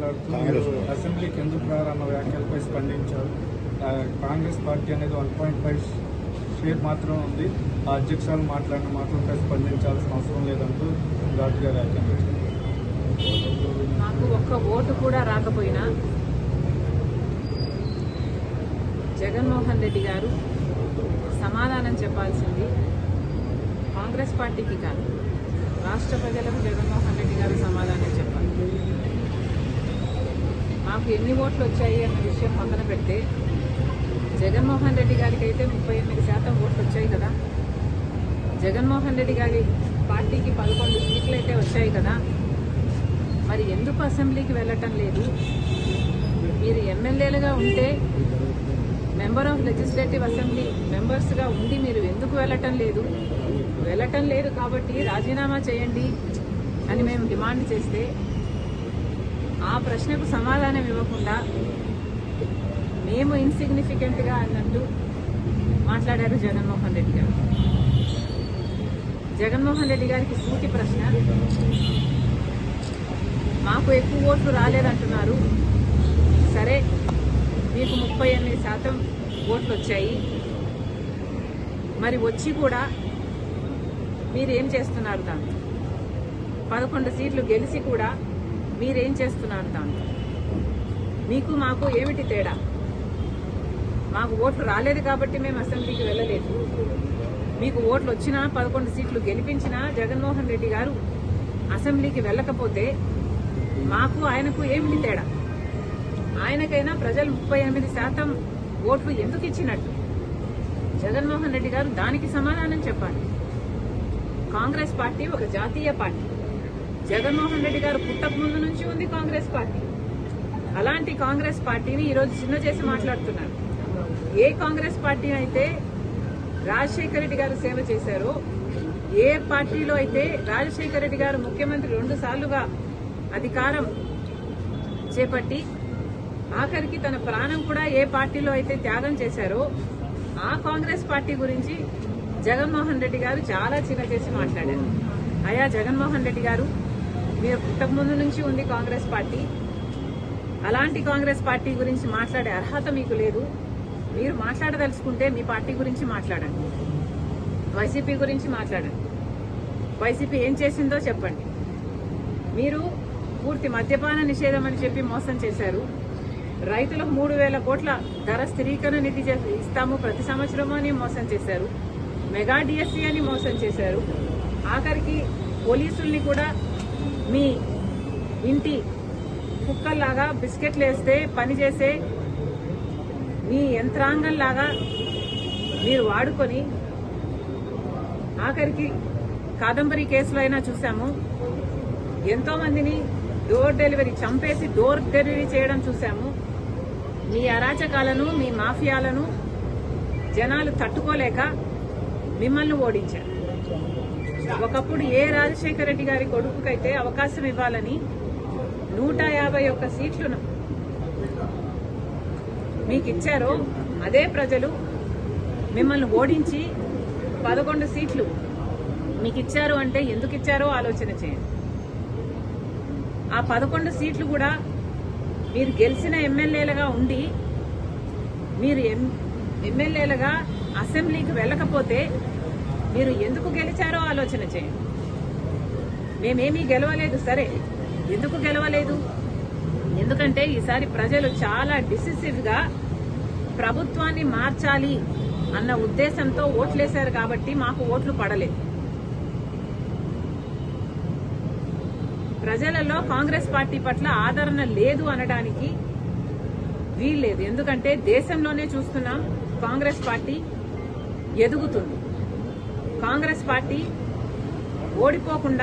మాట్లాడుతూ మీరు అసెంబ్లీకి ఎందుకు రారన్న వ్యాఖ్యలపై స్పందించారు. కాంగ్రెస్ పార్టీ అనేది వన్ పాయింట్ ఫైవ్ షేర్ మాత్రం ఉంది. ఆ అధ్యక్షులు మాట్లాడిన మాటలపై స్పందించాల్సిన అవసరం లేదంటూ ఘాటుగా వ్యాఖ్యలు నాకు ఒక్క ఓటు కూడా రాకపోయినా జగన్మోహన్ రెడ్డి గారు సమాధానం చెప్పాల్సింది కాంగ్రెస్ పార్టీకి కాదు. రాష్ట్ర ప్రజలకు జగన్మోహన్ రెడ్డి గారు సమాధానం చెప్పాలి. మాకు ఎన్ని ఓట్లు వచ్చాయి అన్న విషయం పక్కన పెడితే జగన్మోహన్ రెడ్డి గారికి అయితే ముప్పై ఎనిమిది శాతం ఓట్లు వచ్చాయి కదా. జగన్మోహన్ రెడ్డి గారి పార్టీకి పదకొండు సీట్లు అయితే వచ్చాయి కదా. మరి ఎందుకు అసెంబ్లీకి వెళ్ళటం లేదు? మీరు ఎమ్మెల్యేలుగా ఉంటే మెంబర్ ఆఫ్ లెజిస్లేటివ్ అసెంబ్లీ మెంబర్స్గా ఉండి మీరు ఎందుకు వెళ్ళటం లేదు? వెళ్ళటం లేదు కాబట్టి రాజీనామా చేయండి అని మేము డిమాండ్ చేస్తే ఆ ప్రశ్నకు సమాధానం ఇవ్వకుండా మేము ఇన్సిగ్నిఫికెంట్గా అన్నట్టు మాట్లాడారు జగన్మోహన్ రెడ్డి గారు. జగన్మోహన్ రెడ్డి గారికి సూటి ప్రశ్న మాకు ఎక్కువ ఓట్లు రాలేదంటున్నారు. సరే మీకు ముప్పై ఎనిమిది శాతం ఓట్లు వచ్చాయి మరి వచ్చి కూడా మీరేం చేస్తున్నారు దాంతో పదకొండు సీట్లు గెలిచి కూడా మీరేం చేస్తున్నారు దాంతో మీకు మాకు ఏమిటి తేడా? మాకు ఓట్లు రాలేదు కాబట్టి మేము అసెంబ్లీకి వెళ్ళలేదు. మీకు ఓట్లు వచ్చినా పదకొండు సీట్లు గెలిపించినా జగన్మోహన్ రెడ్డి గారు అసెంబ్లీకి వెళ్ళకపోతే మాకు ఆయనకు ఏమిటి తేడా? ఆయనకైనా ప్రజలు ముప్పై ఎనిమిది శాతం ఓట్లు ఎందుకు ఇచ్చినట్టు? జగన్మోహన్ రెడ్డి గారు దానికి సమాధానం చెప్పాలి. కాంగ్రెస్ పార్టీ ఒక జాతీయ పార్టీ. జగన్మోహన్ రెడ్డి గారు పుట్టక ముందు నుంచి ఉంది కాంగ్రెస్ పార్టీ. అలాంటి కాంగ్రెస్ పార్టీని ఈరోజు చిన్న చేసి మాట్లాడుతున్నారు. ఏ కాంగ్రెస్ పార్టీ అయితే రాజశేఖర రెడ్డి గారు సేవ చేశారో ఏ పార్టీలో అయితే రాజశేఖర రెడ్డి గారు ముఖ్యమంత్రి రెండు సార్లుగా అధికారం చేపట్టి ఆఖరికి తన ప్రాణం కూడా ఏ పార్టీలో అయితే త్యాగం చేశారో ఆ కాంగ్రెస్ పార్టీ గురించి జగన్మోహన్ రెడ్డి గారు చాలా చిన్న చేసి మాట్లాడారు. అయా జగన్మోహన్ రెడ్డి గారు మీరు పుట్టక ముందు నుంచి ఉంది కాంగ్రెస్ పార్టీ. అలాంటి కాంగ్రెస్ పార్టీ గురించి మాట్లాడే అర్హత మీకు లేదు. మీరు మాట్లాడదలుచుకుంటే మీ పార్టీ గురించి మాట్లాడండి. వైసీపీ గురించి మాట్లాడండి. వైసీపీ ఏం చేసిందో చెప్పండి. మీరు పూర్తి మద్యపాన నిషేధం అని చెప్పి మోసం చేశారు. రైతులకు మూడు వేల కోట్ల ధర స్థిరీకరణ నిధి ఇస్తాము ప్రతి సంవత్సరము అని మోసం చేశారు. మెగా డిఎస్సీ అని మోసం చేశారు. ఆఖరికి పోలీసుల్ని కూడా మీ ఇంటి కుక్కల్లాగా బిస్కెట్లు వేస్తే పనిచేసే మీ యంత్రాంగంలాగా మీరు వాడుకొని ఆఖరికి కాదంబరి కేసులో అయినా చూసాము ఎంతోమందిని డోర్ డెలివరీ చంపేసి డోర్ డెలివరీ చేయడం చూసాము మీ అరాచకాలను మీ మాఫియాలను జనాలు తట్టుకోలేక మిమ్మల్ని ఓడించారు. ఒకప్పుడు ఏ రాజశేఖర రెడ్డి గారి కొడుకుకైతే అవకాశం ఇవ్వాలని నూట యాభై ఒక్క సీట్లను మీకు ఇచ్చారో అదే ప్రజలు మిమ్మల్ని ఓడించి పదకొండు సీట్లు మీకు ఇచ్చారు అంటే ఎందుకు ఇచ్చారో ఆలోచన చేయండి. ఆ పదకొండు సీట్లు కూడా మీరు గెలిచిన ఎమ్మెల్యేలుగా ఉండి మీరు ఎం- ఎమ్మెల్యేలుగా అసెంబ్లీకి వెళ్ళకపోతే మీరు ఎందుకు గెలిచారో ఆలోచన చేయండి. మేమేమీ గెలవలేదు సరే. ఎందుకు గెలవలేదు? ఎందుకంటే ఈసారి ప్రజలు చాలా డిసిసివ్గా ప్రభుత్వాన్ని మార్చాలి అన్న ఉద్దేశంతో ఓట్లేశారు కాబట్టి మాకు ఓట్లు పడలేదు. ప్రజలలో కాంగ్రెస్ పార్టీ పట్ల ఆదరణ లేదు అనడానికి వీల్లేదు. ఎందుకంటే దేశంలోనే చూస్తున్నాం కాంగ్రెస్ పార్టీ ఎదుగుతుంది. కాంగ్రెస్ పార్టీ ఓడిపోకుండా